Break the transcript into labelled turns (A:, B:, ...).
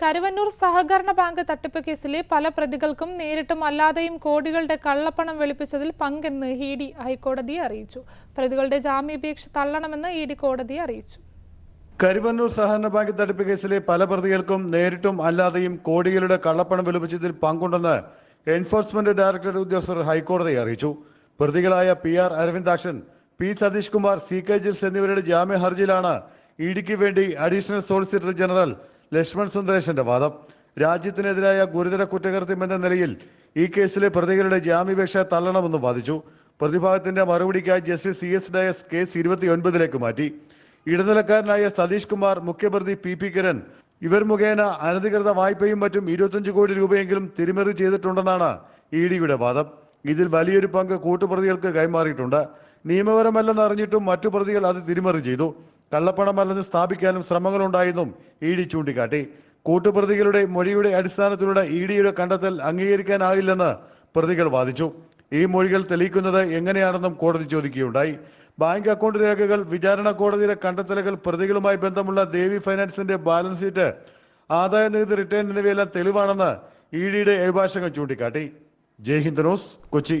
A: കരുവന്നൂർ സഹകരണ ബാങ്ക് തട്ടിപ്പ് കേസിലെ പല പ്രതികൾക്കും നേരിട്ടും അല്ലാതെയും കോടികളുടെ കള്ളപ്പണം വെളുപ്പിച്ചതിൽ പങ്കെന്ന് ഇ ഡി ഹൈക്കോടതിയെ അറിയിച്ചു. പ്രതികളുടെ ജാമ്യാപേക്ഷ തള്ളണമെന്ന് ഇ ഡി കോടതിയെ അറിയിച്ചു.
B: കരുവന്നൂർ സഹകരണ ബാങ്ക് തട്ടിപ്പ് കേസിലെ പല പ്രതികൾക്കും നേരിട്ടും അല്ലാതെയും കോടികളുടെ കള്ളപ്പണം വെളുപ്പിച്ചതിൽ പങ്കുണ്ടെന്ന് എൻഫോഴ്സ്മെന്റ് ഡയറക്ടറേറ്റ് ഉദ്യോഗസ്ഥർ ഹൈക്കോടതിയെ അറിയിച്ചു. പ്രതികളായ P R Aravindakshan P Satheesh Kumar C K Jils എന്നിവരുടെ ജാമ്യ ഹർജിയിലാണ് ഇഡിക്ക് വേണ്ടി അഡീഷണൽ സോളിസിറ്റർ ജനറൽ ലക്ഷ്മൺ സുന്ദരേശന്റെ വാദം. രാജ്യത്തിനെതിരായ ഗുരുതര കുറ്റകൃത്യം എന്ന നിലയിൽ ഈ കേസിലെ പ്രതികളുടെ ജാമ്യാപേക്ഷ തള്ളണമെന്നും വാദിച്ചു. പ്രതിഭാഗത്തിന്റെ മറുപടിക്കായി justice C S Dias case ഇരുപത്തിയൊൻപതിലേക്ക് മാറ്റി. ഇടനിലക്കാരനായ സതീഷ് കുമാർ മുഖ്യപ്രതി പി പി കിരൺ ഇവർ മുഖേന അനധികൃത വായ്പയും മറ്റും ഇരുപത്തഞ്ച് കോടി രൂപയെങ്കിലും തിരിമറി ചെയ്തിട്ടുണ്ടെന്നാണ് ഇ ഡിയുടെ വാദം. ഇതിൽ വലിയൊരു പങ്ക് കൂട്ടുപ്രതികൾക്ക് കൈമാറിയിട്ടുണ്ട്. നിയമപരമല്ലെന്ന് അറിഞ്ഞിട്ടും മറ്റു പ്രതികൾ അത് തിരിമറി ചെയ്തു. കള്ളപ്പണമല്ലെന്ന് സ്ഥാപിക്കാനും ശ്രമങ്ങളുണ്ടായെന്നും ഇ ഡി ചൂണ്ടിക്കാട്ടി. കൂട്ടുപ്രതികളുടെ മൊഴിയുടെ അടിസ്ഥാനത്തിലുള്ള ഇ ഡിയുടെ കണ്ടെത്തൽ അംഗീകരിക്കാനാവില്ലെന്ന് പ്രതികൾ വാദിച്ചു. ഈ മൊഴികൾ തെളിയിക്കുന്നത് എങ്ങനെയാണെന്നും കോടതി ചോദിക്കുകയുണ്ടായി. ബാങ്ക് അക്കൗണ്ട് രേഖകൾ വിചാരണ കോടതിയിലെ കണ്ടെത്തലുകൾ പ്രതികളുമായി ബന്ധമുള്ള ദേവി ഫൈനാൻസിന്റെ ബാലൻസ് ഷീറ്റ് ആദായ നികുതി റിട്ടേൺ എന്നിവയെല്ലാം തെളിവാണെന്ന് ഇ ഡിയുടെ അഭിഭാഷകൻ ചൂണ്ടിക്കാട്ടി. ജയ് ഹിന്ദ് ന്യൂസ് കൊച്ചി.